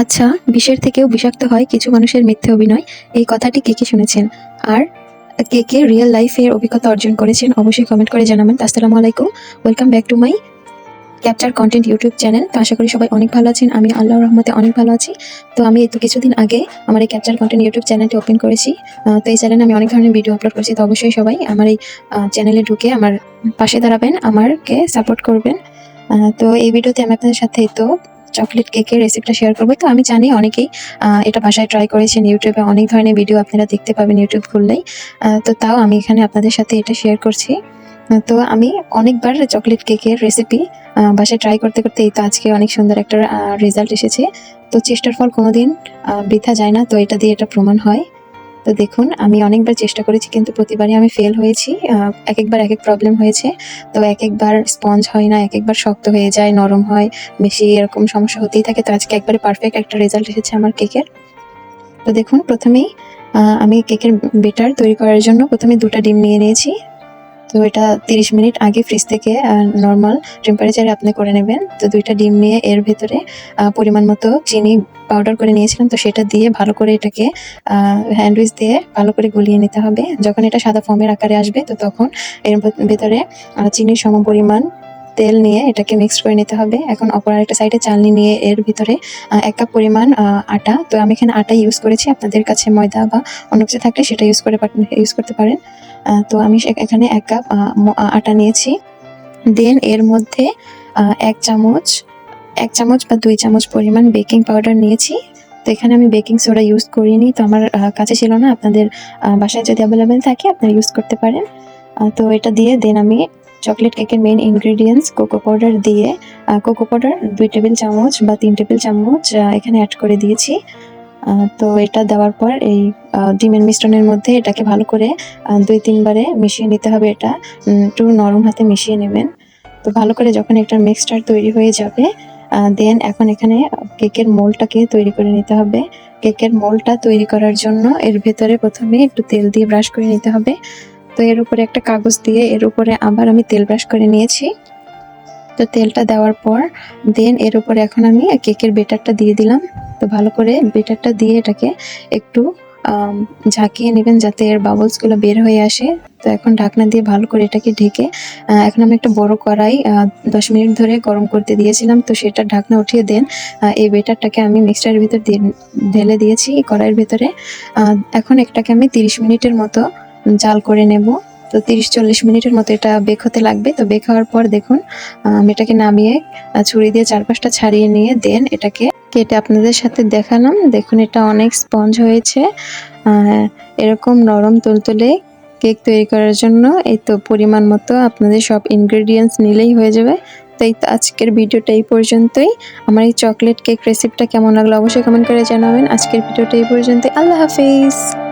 আচ্ছা বিষের থেকেও বিষাক্ত হয় কিছু মানুষের মিথ্যে অভিনয়। এই কথাটি কে কে শুনেছেন? আর কে কে রিয়েল লাইফের অভিজ্ঞতা অর্জন করেছেন অবশ্যই কমেন্ট করে জানাবেন। আসসালামু আলাইকুম। Welcome back to my capture content YouTube channel তো আশা করি সবাই অনেক ভালো আছেন। আমি আল্লাহ রহমতে অনেক ভালো আছি। তো আমি তো কিছুদিন আগে আমার এই ক্যাপচার কন্টেন্ট ইউটিউব চ্যানেলটি ওপেন করেছি। তো এই চ্যানেলে আমি অনেক ধরনের ভিডিও আপলোড করেছি। তো অবশ্যই সবাই আমার এই চ্যানেলে ঢুকে আমার পাশে দাঁড়াবেন, আমারকে সাপোর্ট করবেন। তো এই ভিডিওতে আমি আপনাদের সাথে তো চকলেট কেকের রেসিপিটা শেয়ার করব। তো আমি জানি অনেকেই এটা বাসায় ট্রাই করেছেন ইউটিউবে, অনেক ধরনের ভিডিও আপনারা দেখতে পাবেন ইউটিউব খুললেই। তো তাও আমি এখানে আপনাদের সাথে এটা শেয়ার করছি। তো আমি অনেকবার চকলেট কেকের রেসিপি বাসায় ট্রাই করতে করতে এই তো আজকে অনেক সুন্দর একটা রেজাল্ট এসেছে। তো চেষ্টার ফল কোনোদিন বৃথা যায় না। তো এটা দিয়ে এটা প্রমাণ হয়। তো দেখুন, আমি অনেকবার চেষ্টা করেছি, কিন্তু প্রতিবারই আমি ফেল হয়েছি। এক একবার এক এক প্রবলেম হয়েছে। তো এক একবার স্পঞ্জ হয় না এক একবার শক্ত হয়ে যায়, নরম হয়, বেশি এরকম সমস্যা হতেই থাকে। তো আজকে একবারে পারফেক্ট একটা রেজাল্ট এসেছে আমার কেকের তো দেখুন, প্রথমেই আমি কেকের বেটার তৈরি করার জন্য প্রথমে দুটা ডিম নিয়ে নিয়েছি। তো এটা তিরিশ মিনিট আগে ফ্রিজ থেকে নর্মাল টেম্পারেচারে আপনি করে নেবেন। তো দুইটা ডিম নিয়ে এর ভেতরে পরিমাণ মতো চিনি পাউডার করে নিয়েছিলাম। তো সেটা দিয়ে ভালো করে এটাকে হ্যান্ডউইচ দিয়ে ভালো করে গুলিয়ে নিতে হবে। যখন এটা সাদা ফর্মের আকারে আসবে, তো তখন এর ভেতরে চিনির সম পরিমাণ তেল নিয়ে এটাকে মিক্সড করে নিতে হবে। এখন অপর আরেকটা সাইডে চালনি নিয়ে এর ভিতরে এক কাপ পরিমাণ আটা। তো আমি এখানে আটা ইউজ করেছি। আপনাদের কাছে ময়দা বা অন্য কিছু থাকলে সেটা ইউজ করে ইউজ করতে পারেন। তো আমি এখানে এক কাপ আটা নিয়েছি। দেন এর মধ্যে এক চামচ এক চামচ বা দুই চামচ পরিমাণ বেকিং পাউডার নিয়েছি। তো এখানে আমি বেকিং সোডা ইউজ করিনি। তো আমার কাছে ছিল না। আপনাদের বাসায় যদি অ্যাভেলেবেল থাকে, আপনারা ইউজ করতে পারেন। তো এটা দিয়ে দেন আমি চকলেট কেকের মেইন ইনগ্রিডিয়েন্টস কোকো পাউডার দিয়ে কোকো পাউডার দুই টেবিল চামচ বা তিন টেবিল চামচ এখানে অ্যাড করে দিয়েছি। তো এটা দেওয়ার পর এই ডিমের মিশ্রণের মধ্যে এটাকে ভালো করে দুই তিনবারে মিশিয়ে নিতে হবে এটা। একটু নরম হাতে মিশিয়ে নেবেন। তো ভালো করে যখন একটা মিক্সচার তৈরি হয়ে যাবে দেন এখন এখানে কেকের মোলটাকে তৈরি করে নিতে হবে। কেকের মোলটা তৈরি করার জন্য এর ভেতরে প্রথমে একটু তেল দিয়ে ব্রাশ করে নিতে হবে। তো এর উপরে একটা কাগজ দিয়ে এর উপরে আবার আমি তেল ব্রাশ করে নিয়েছি। তো তেলটা দেওয়ার পর দেন এর উপরে এখন আমি কেকের বেটারটা দিয়ে দিলাম। তো ভালো করে বেটারটা দিয়ে এটাকে একটু ঝাঁকিয়ে নেবেন যাতে এর বাবলসগুলো বের হয়ে আসে। তো এখন ঢাকনা দিয়ে ভালো করে এটাকে ঢেকে এখন আমি একটা বড় কড়াই দশ মিনিট ধরে গরম করতে দিয়েছিলাম। তো সেটা ঢাকনা উঠিয়ে দেন এই বেটারটাকে আমি মিক্সচারের ভিতর দিয়ে ঢেলে দিয়েছি কড়াইয়ের ভিতরে। এখন একটাকে আমি তিরিশ মিনিটের মতো জাল করে নেব। তো তিরিশ চল্লিশ মিনিটের মতো এটা বেক হতে লাগবে। তো বেক হওয়ার পর দেখুন আমি এটাকে নামিয়ে ছুরি দিয়ে চারপাশটা ছাড়িয়ে নিয়ে দেন এটাকে। কেটে আপনাদের সাথে দেখালাম। দেখুন, এটা অনেক স্পঞ্জ হয়েছে। এরকম নরম তুলতুলে কেক তৈরি করার জন্য এই তো পরিমাণ মতো আপনাদের সব ইনগ্রেডিয়েন্টস নিলেই হয়ে যাবে। তো এই তো আজকের ভিডিওটা এই পর্যন্তই। আমার এই চকলেট কেক রেসিপিটা কেমন লাগল অবশ্যই কমেন্ট করে জানাবেন। আজকের ভিডিওটা এই পর্যন্তই। আল্লাহ হাফিজ।